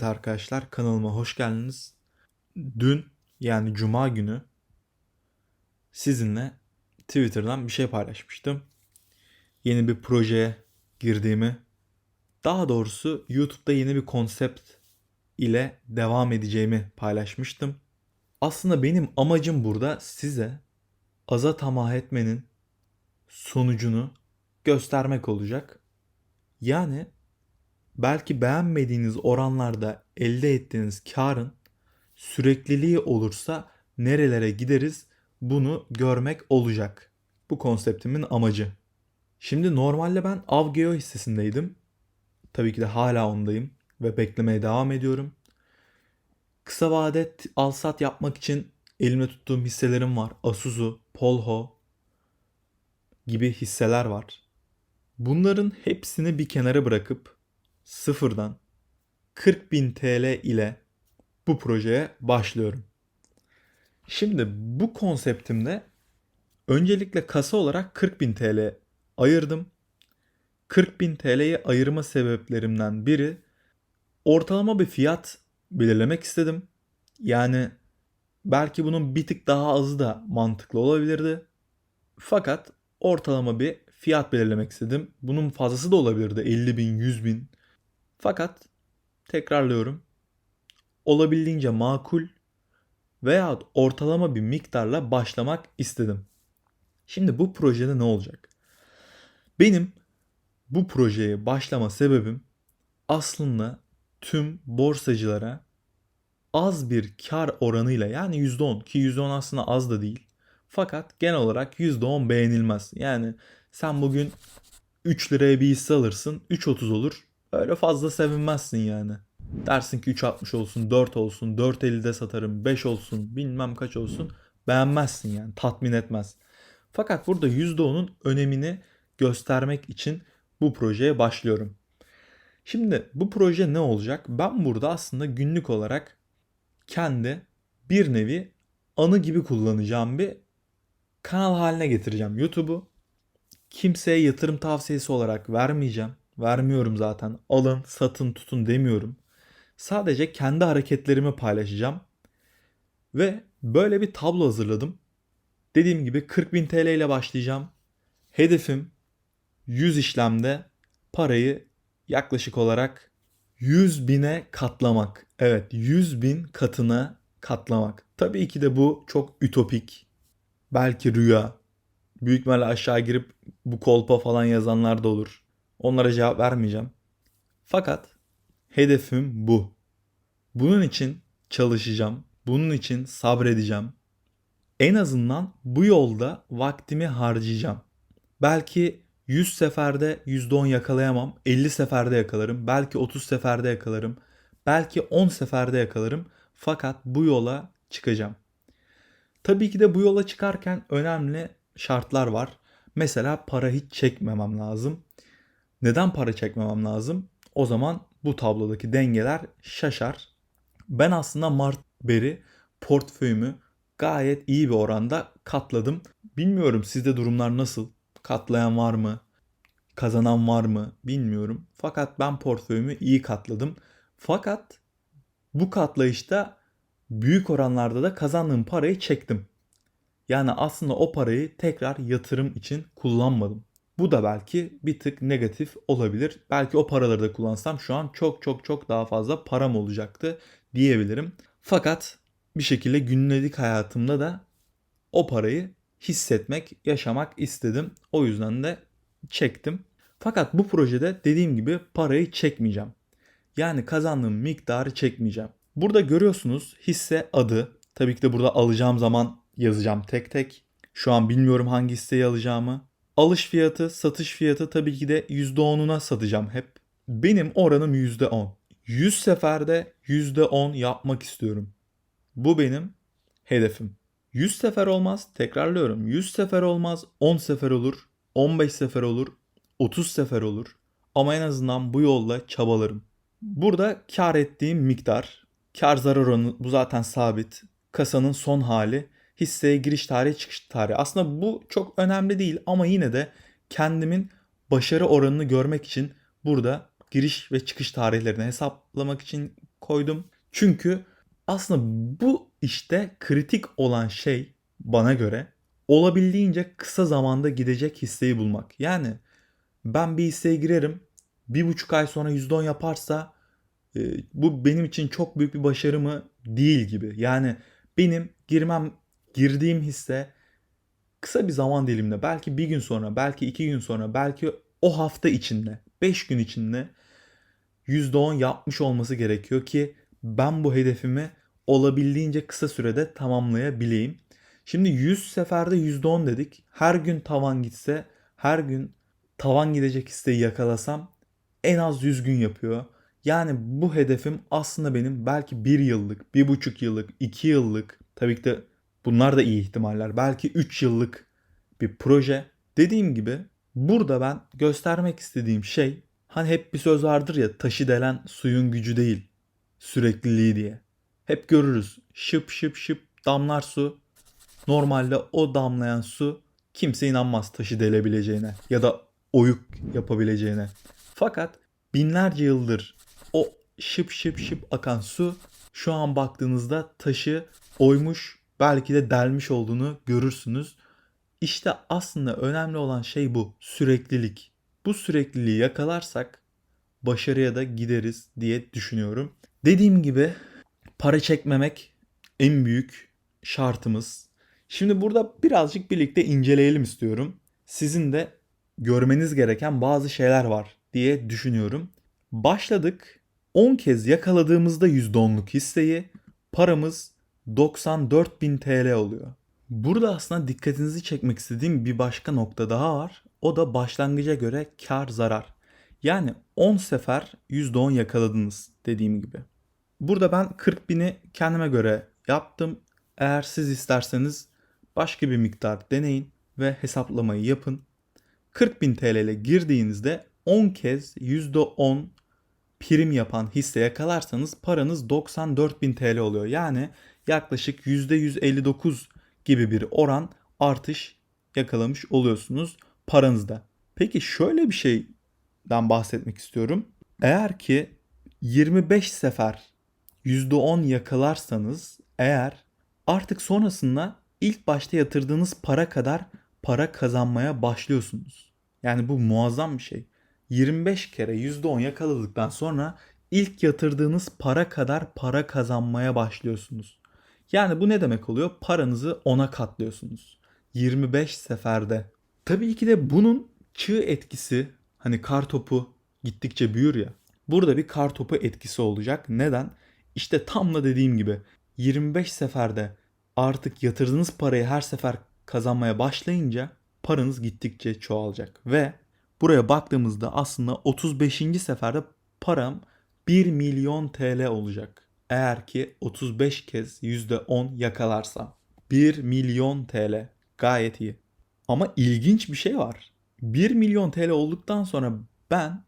Evet arkadaşlar kanalıma hoş geldiniz. Dün yani cuma günü sizinle Twitter'dan bir şey paylaşmıştım. Yeni bir projeye girdiğimi, daha doğrusu YouTube'da yeni bir konsept ile devam edeceğimi paylaşmıştım. Aslında benim amacım burada size aza tamah etmenin sonucunu göstermek olacak. Yani belki beğenmediğiniz oranlarda elde ettiğiniz karın sürekliliği olursa nerelere gideriz bunu görmek olacak. Bu konseptimin amacı. Şimdi normalde ben Avgeo hissesindeydim. Tabii ki de hala ondayım ve beklemeye devam ediyorum. Kısa vade alsat yapmak için elimde tuttuğum hisselerim var. Asuzu, Polho gibi hisseler var. Bunların hepsini bir kenara bırakıp sıfırdan 40.000 TL ile bu projeye başlıyorum. Şimdi bu konseptimde öncelikle kasa olarak 40.000 TL ayırdım. 40.000 TL'yi ayırma sebeplerimden biri ortalama bir fiyat belirlemek istedim. Yani belki bunun bir tık daha azı da mantıklı olabilirdi. Fakat ortalama bir fiyat belirlemek istedim. Bunun fazlası da olabilirdi. 50 bin, 100 bin. Fakat tekrarlıyorum. Olabildiğince makul veya ortalama bir miktarla başlamak istedim. Şimdi bu projede ne olacak? Benim bu projeye başlama sebebim aslında tüm borsacılara az bir kar oranıyla yani %10 ki %10 aslında az da değil. Fakat genel olarak %10 beğenilmez. Yani sen bugün 3 liraya bir hisse alırsın 3.30 olur. Öyle fazla sevinmezsin yani. Dersin ki 3.60 olsun 4 olsun 4.50'de satarım 5 olsun bilmem kaç olsun. Beğenmezsin yani tatmin etmez. Fakat burada %10'un önemini göstermek için bu projeye başlıyorum. Şimdi bu proje ne olacak? Ben burada aslında günlük olarak kendi bir nevi anı gibi kullanacağım bir kanal haline getireceğim YouTube'u. Kimseye yatırım tavsiyesi olarak vermeyeceğim. Vermiyorum zaten. Alın, satın, tutun demiyorum. Sadece kendi hareketlerimi paylaşacağım. Ve böyle bir tablo hazırladım. Dediğim gibi 40.000 TL ile başlayacağım. Hedefim 100 işlemde parayı yaklaşık olarak 100 bine katlamak. Evet 100 bin katına katlamak. Tabii ki de bu çok ütopik. Belki rüya. Büyük ihtimalle aşağı girip bu kolpa falan yazanlar da olur. Onlara cevap vermeyeceğim. Fakat hedefim bu. Bunun için çalışacağım. Bunun için sabredeceğim. En azından bu yolda vaktimi harcayacağım. Belki 100 seferde %10 yakalayamam. 50 seferde yakalarım. Belki 30 seferde yakalarım. Belki 10 seferde yakalarım. Fakat bu yola çıkacağım. Tabii ki de bu yola çıkarken önemli şartlar var. Mesela para hiç çekmemem lazım. Neden para çekmemem lazım? O zaman bu tablodaki dengeler şaşar. Ben aslında Mart beri portföyümü gayet iyi bir oranda katladım. Bilmiyorum sizde durumlar nasıl? Katlayan var mı? Kazanan var mı? Bilmiyorum. Fakat ben portföyümü iyi katladım. Fakat bu katlayışta büyük oranlarda da kazandığım parayı çektim. Yani aslında o parayı tekrar yatırım için kullanmadım. Bu da belki bir tık negatif olabilir. Belki o paraları da kullansam şu an çok çok çok daha fazla param olacaktı diyebilirim. Fakat bir şekilde günlük hayatımda da o parayı hissetmek, yaşamak istedim. O yüzden de çektim. Fakat bu projede dediğim gibi parayı çekmeyeceğim. Yani kazandığım miktarı çekmeyeceğim. Burada görüyorsunuz hisse adı. Tabii ki de burada alacağım zaman yazacağım tek tek. Şu an bilmiyorum hangi hisseyi alacağımı. Alış fiyatı, satış fiyatı tabii ki de %10'una satacağım hep. Benim oranım %10. 100 seferde %10 yapmak istiyorum. Bu benim hedefim. 100 sefer olmaz, tekrarlıyorum. 100 sefer olmaz, 10 sefer olur, 15 sefer olur, 30 sefer olur. Ama en azından bu yolla çabalarım. Burada kar ettiğim miktar, kar zarar oranı bu zaten sabit. Kasanın son hali, hisseye giriş tarihi, çıkış tarihi. Aslında bu çok önemli değil ama yine de kendimin başarı oranını görmek için burada giriş ve çıkış tarihlerini hesaplamak için koydum. Çünkü aslında bu işte kritik olan şey bana göre olabildiğince kısa zamanda gidecek hisseyi bulmak. Yani ben bir hisseye girerim. Bir buçuk ay sonra %10 yaparsa e, bu benim için çok büyük bir başarı mı? Değil gibi. Yani benim girmem, girdiğim hisse kısa bir zaman diliminde belki bir gün sonra, belki iki gün sonra, belki o hafta içinde, beş gün içinde %10 yapmış olması gerekiyor ki ben bu hedefimi olabildiğince kısa sürede tamamlayabileyim. Şimdi 100 seferde %10 dedik. Her gün tavan gitse, her gün tavan gidecek hisseyi yakalasam en az 100 gün yapıyor. Yani bu hedefim aslında benim belki 1 yıllık, 1,5 yıllık, 2 yıllık, tabii ki de bunlar da iyi ihtimaller. Belki 3 yıllık bir proje. Dediğim gibi burada ben göstermek istediğim şey hani hep bir söz vardır ya taşı delen suyun gücü değil sürekliliği diye. Hep görürüz şıp şıp şıp damlar su. Normalde o damlayan su kimse inanmaz taşı delebileceğine ya da oyuk yapabileceğine. Fakat binlerce yıldır o şıp şıp şıp akan su şu an baktığınızda taşı oymuş belki de delmiş olduğunu görürsünüz. İşte aslında önemli olan şey bu süreklilik. Bu sürekliliği yakalarsak başarıya da gideriz diye düşünüyorum. Dediğim gibi para çekmemek en büyük şartımız. Şimdi burada birazcık birlikte inceleyelim istiyorum. Sizin de görmeniz gereken bazı şeyler var diye düşünüyorum. Başladık. 10 kez yakaladığımızda %10'luk hisseyi paramız 94.000 TL oluyor. Burada aslında dikkatinizi çekmek istediğim bir başka nokta daha var. O da başlangıca göre kar zarar. Yani 10 sefer %10 yakaladınız dediğim gibi. Burada ben 40 bini kendime göre yaptım. Eğer siz isterseniz başka bir miktar deneyin ve hesaplamayı yapın. 40 bin TL ile girdiğinizde 10 kez %10 prim yapan hisse yakalarsanız paranız 94 bin TL oluyor. Yani yaklaşık %159 gibi bir oran artış yakalamış oluyorsunuz paranızda. Peki şöyle bir şeyden bahsetmek istiyorum. Eğer ki 25 sefer %10 yakalarsanız eğer artık sonrasında ilk başta yatırdığınız para kadar para kazanmaya başlıyorsunuz. Yani bu muazzam bir şey. 25 kere %10 yakaladıktan sonra ilk yatırdığınız para kadar para kazanmaya başlıyorsunuz. Yani bu ne demek oluyor? Paranızı ona katlıyorsunuz. 25 seferde. Tabii ki de bunun çığ etkisi hani kar topu gittikçe büyür ya. Burada bir kar topu etkisi olacak. Neden? İşte tam da dediğim gibi 25 seferde artık yatırdığınız parayı her sefer kazanmaya başlayınca paranız gittikçe çoğalacak. Ve buraya baktığımızda aslında 35. seferde param 1 milyon TL olacak. Eğer ki 35 kez %10 yakalarsam. 1 milyon TL. Gayet iyi. Ama ilginç bir şey var. 1 milyon TL olduktan sonra ben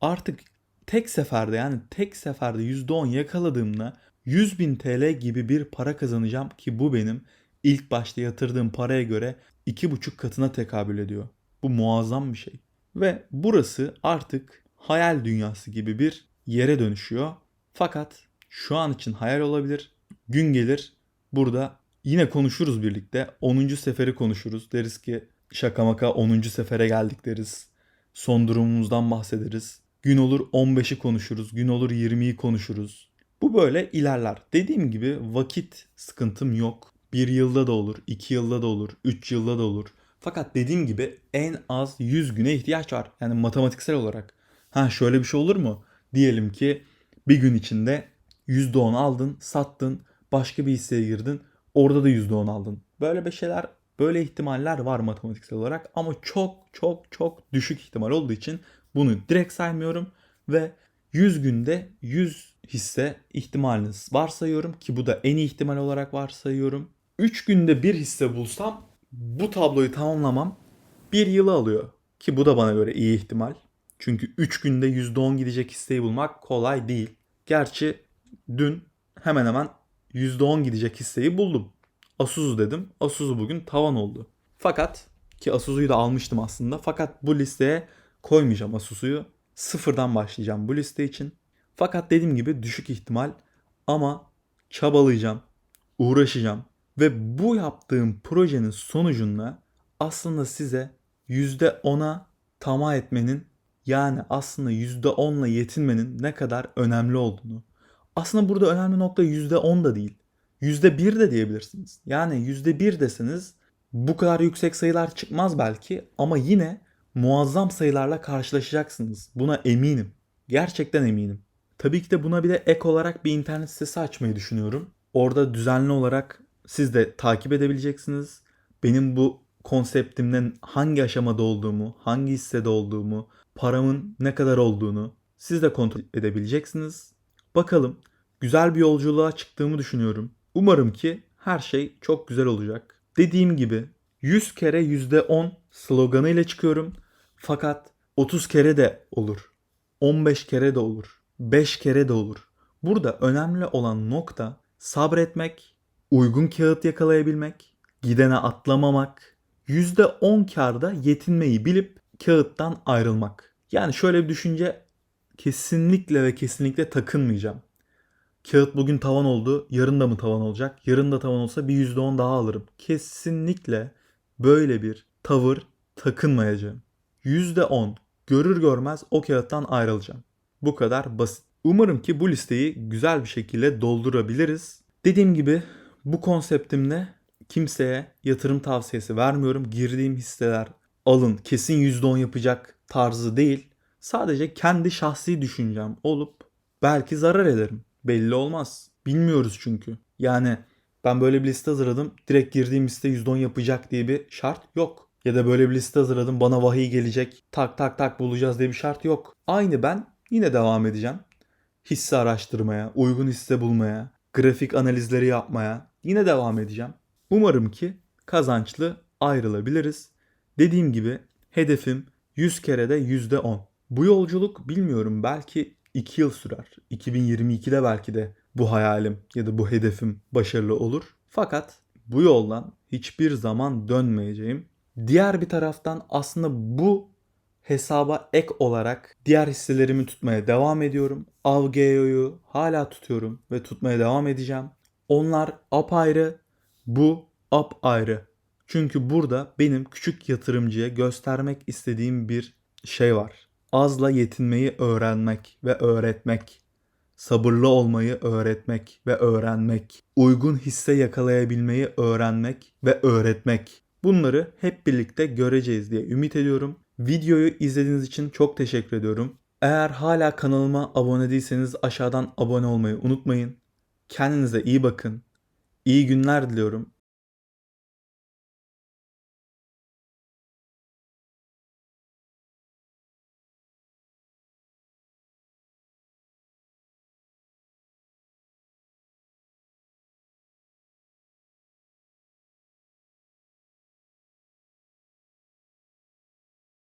artık tek seferde yani tek seferde %10 yakaladığımda 100 bin TL gibi bir para kazanacağım ki bu benim ilk başta yatırdığım paraya göre 2,5 katına tekabül ediyor. Bu muazzam bir şey. Ve burası artık hayal dünyası gibi bir yere dönüşüyor. Fakat şu an için hayal olabilir. Gün gelir burada yine konuşuruz birlikte. 10. seferi konuşuruz. Deriz ki şaka maka 10. sefere geldik deriz. Son durumumuzdan bahsederiz. Gün olur 15'i konuşuruz. Gün olur 20'yi konuşuruz. Bu böyle ilerler. Dediğim gibi vakit sıkıntım yok. Bir yılda da olur, iki yılda da olur, üç yılda da olur. Fakat dediğim gibi en az 100 güne ihtiyaç var. Yani matematiksel olarak. Ha şöyle bir şey olur mu? Diyelim ki bir gün içinde %10 aldın, sattın, başka bir hisseye girdin, orada da %10 aldın. Böyle bir şeyler, böyle ihtimaller var matematiksel olarak ama çok çok çok düşük ihtimal olduğu için bunu direkt saymıyorum ve 100 günde 100 hisse ihtimaliniz varsayıyorum ki bu da en iyi ihtimal olarak varsayıyorum. 3 günde bir hisse bulsam bu tabloyu tamamlamam bir yılı alıyor. Ki bu da bana göre iyi ihtimal. Çünkü 3 günde %10 gidecek hisseyi bulmak kolay değil. Gerçi dün hemen hemen %10 gidecek hisseyi buldum. Asuzu dedim. Asuzu bugün tavan oldu. Fakat ki Asuzu'yu da almıştım aslında. Fakat bu listeye koymayacağım Asuzu'yu. Sıfırdan başlayacağım bu liste için. Fakat dediğim gibi düşük ihtimal ama çabalayacağım, uğraşacağım ve bu yaptığım projenin sonucunda aslında size %10'a tamah etmenin yani aslında %10'la yetinmenin ne kadar önemli olduğunu. Aslında burada önemli nokta %10 da değil. %1 de diyebilirsiniz. Yani %1 deseniz bu kadar yüksek sayılar çıkmaz belki ama yine muazzam sayılarla karşılaşacaksınız. Buna eminim. Gerçekten eminim. Tabii ki de buna bir de ek olarak bir internet sitesi açmayı düşünüyorum. Orada düzenli olarak siz de takip edebileceksiniz. Benim bu konseptimden hangi aşamada olduğumu, hangi hissede olduğumu, paramın ne kadar olduğunu siz de kontrol edebileceksiniz. Bakalım güzel bir yolculuğa çıktığımı düşünüyorum. Umarım ki her şey çok güzel olacak. Dediğim gibi 100 kere %10 sloganı ile çıkıyorum. Fakat 30 kere de olur. 15 kere de olur. 5 kere de olur. Burada önemli olan nokta sabretmek, uygun kağıt yakalayabilmek, gidene atlamamak, %10 karda yetinmeyi bilip kağıttan ayrılmak. Yani şöyle bir düşünce kesinlikle ve kesinlikle takınmayacağım. Kağıt bugün tavan oldu, yarın da mı tavan olacak? Yarın da tavan olsa bir %10 daha alırım. Kesinlikle böyle bir tavır takınmayacağım. %10 görür görmez o kağıttan ayrılacağım. Bu kadar basit. Umarım ki bu listeyi güzel bir şekilde doldurabiliriz. Dediğim gibi bu konseptimle kimseye yatırım tavsiyesi vermiyorum. Girdiğim hisseler alın kesin %10 yapacak tarzı değil. Sadece kendi şahsi düşüncem olup belki zarar ederim. Belli olmaz. Bilmiyoruz çünkü. Yani ben böyle bir liste hazırladım. Direkt girdiğim liste %10 yapacak diye bir şart yok. Ya da böyle bir liste hazırladım bana vahiy gelecek tak tak tak bulacağız diye bir şart yok. Aynı ben yine devam edeceğim. Hisse araştırmaya, uygun hisse bulmaya, grafik analizleri yapmaya yine devam edeceğim. Umarım ki kazançlı ayrılabiliriz. Dediğim gibi hedefim 100 kere de %10. Bu yolculuk bilmiyorum belki 2 yıl sürer. 2022'de belki de bu hayalim ya da bu hedefim başarılı olur. Fakat bu yoldan hiçbir zaman dönmeyeceğim. Diğer bir taraftan aslında bu hesaba ek olarak diğer hisselerimi tutmaya devam ediyorum. Avgeo'yu hala tutuyorum ve tutmaya devam edeceğim. Onlar apayrı, bu apayrı. Çünkü burada benim küçük yatırımcıya göstermek istediğim bir şey var. Azla yetinmeyi öğrenmek ve öğretmek. Sabırlı olmayı öğretmek ve öğrenmek. Uygun hisse yakalayabilmeyi öğrenmek ve öğretmek. Bunları hep birlikte göreceğiz diye ümit ediyorum. Videoyu izlediğiniz için çok teşekkür ediyorum. Eğer hala kanalıma abone değilseniz aşağıdan abone olmayı unutmayın. Kendinize iyi bakın. İyi günler diliyorum.